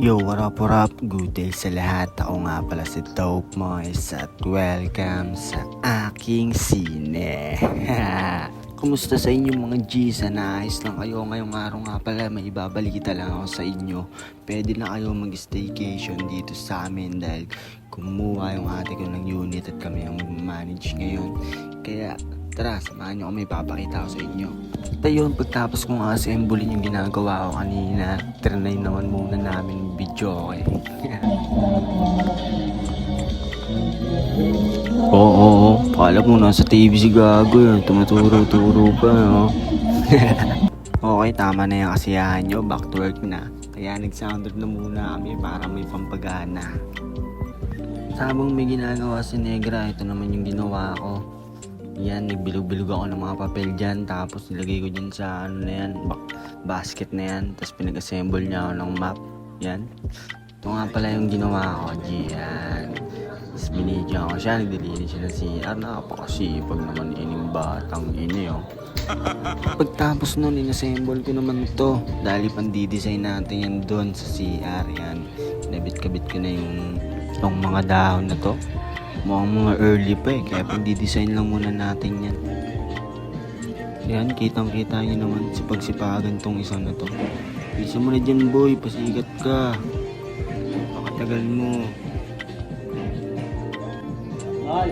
Yo, what up, what up? Good day sa lahat. Ako nga pala si Dope Moise at welcome sa aking sine. Kumusta sa inyo mga G? Sana ayos lang kayo. Ngayong araw nga pala may ibabalita lang ako sa inyo. Pwede na kayo mag-staycation dito sa amin dahil kumuha yung ate ko ng unit at kami ang mag-manage ngayon. Kaya tara, samahan nyo kami papakita ko sa inyo. At ayun, pagtapos kong assemblein yung ginagawa ko kanina, trinay naman muna namin video okay. Oo, oo, oo. Kala mo nasa TV si Gago yun. Tumaturo-turo pa, no? okay, tama na yung kasiyahan nyo. Back to work na. Kaya nag-sound na muna kami para may pampagana. Sabang may ginagawa si Negra, ito naman yung ginawa ko. Yan, nagbilog-bilog ako ng mga papel dyan. Tapos nilagay ko dyan sa ano na yan, bak- basket na yan. Tapos pinag-assemble niya ako ng map. Yan. Ito nga pala yung ginawa ko. Yan. Tapos binigyan ko siya. Nagdilinis siya ng CR. Napakasipag naman ining batang ini oh. Pagtapos nun, inassemble ko naman to. Dali pang didesign natin yan doon sa CR. Yan. Nabit-kabit ko na yung itong mga dahon na to. Mukhang mga early pa eh. Kaya pang didesign lang muna natin yan. Yan, kitang-kita nyo naman sa pagsipagan tong isang na to. Bisa mo na dyan boy, pasigat ka. Pakatagal mo. Ay,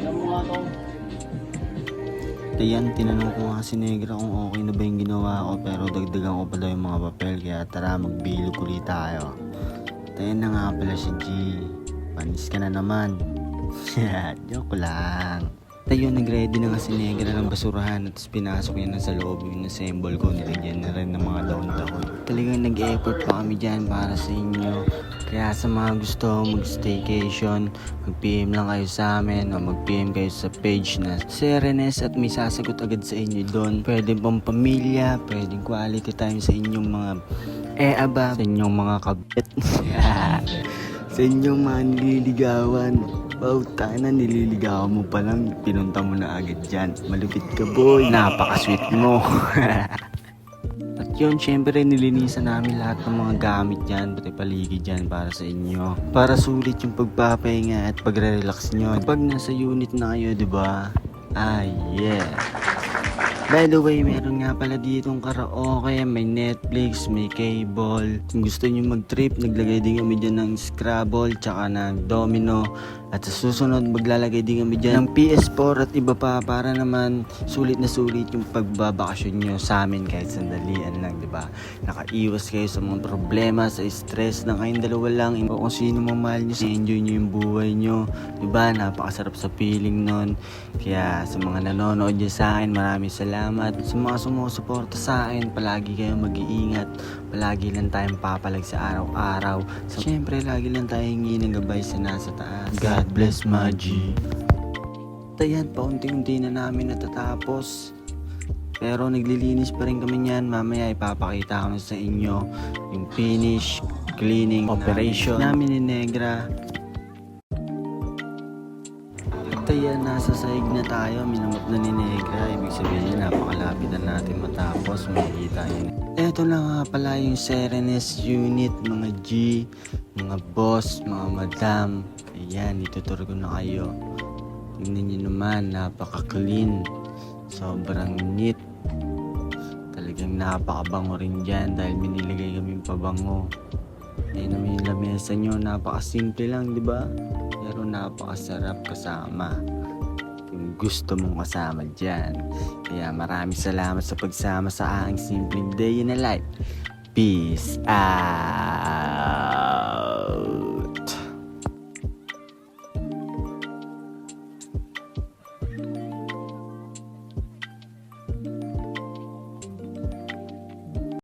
alam mo nga to. Ayan, tinanong ko nga si Negra kung okay na ba yung ginawa ko pero dagdagan ko pa daw yung mga papel kaya tara magbilog ulit tayo. At ayan na nga pala si G. Panis ka na naman. Joke lang. Tayo, nag-ready na nga si Negra ng basurahan at pinasok niya na sa loob yung assemble ko. Nilagyan na rin ng mga daon-daon. Talagang nag-effort pa kami dyan para sa inyo. Kaya sa mga gusto mag-staycation, mag-PM lang kayo sa amin o mag-PM kayo sa page na Serenes at may sasagot agad sa inyo doon. Pwede pang pamilya, pwedeng quality time sa inyong mga e-aba, sa inyong mga kabit, sa inyong mga nililigawan. Bauta na nililigawan mo pa lang, pinunta mo na agad dyan. Malupit ka boy, napaka-sweet mo. At yun, syempre nilinisan namin lahat ng mga gamit dyan, pati paligid dyan para sa inyo. Para sulit yung pagpapahinga at pagre-relax nyo. Pag nasa unit na kayo, di ba? Ah, yeah. By the way, meron nga pala ditong karaoke, may Netflix, may cable. Kung gusto nyo mag-trip, naglagay din kami dyan ng Scrabble, tsaka ng Domino. At sa susunod, maglalagay din kami dyan ng PS4 at iba pa para naman sulit na sulit yung pagbabakasyon nyo sa amin kahit sandalian lang, di ba? Nakaiwas kayo sa mga problema, sa stress na kayong dalawa lang. O kung sino mang mahal nyo, enjoy nyo yung buhay nyo. Di ba? Napakasarap sa feeling nun. Kaya sa mga nanonood dyan sa akin, maraming salamat. Sa mga sumusuporta sa akin, palagi kayong mag-iingat. Palagi lang tayong papalag sa araw-araw. So, Siyempre, lagi lang tayong hingi ng gabay sa nasa taas. God bless, Maji. At ayan, paunti-unti na namin natatapos. Pero naglilinis pa rin kami niyan. Mamaya ipapakita ko sa inyo yung finish, cleaning, operation namin ni Negra. At ayan, nasa saig na tayo. Minamot na ni Negra. Ibig sabihin, napakalapit na natin matapos. Makikita yun. Ito na nga pala yung Serenes unit, mga G, mga boss, mga madam. Ayan, ituturo ko na kayo. Tingnan nyo naman, napaka-clean. Sobrang neat. Talagang napakabango rin dyan dahil minilagay kami pabango. Ayun naman yung lamesa nyo, napaka-simple lang, di ba? Pero napakasarap kasama. Kung gusto mong kasama dyan. Kaya maraming salamat sa pagsama sa aking simpleng day in a life. Peace out!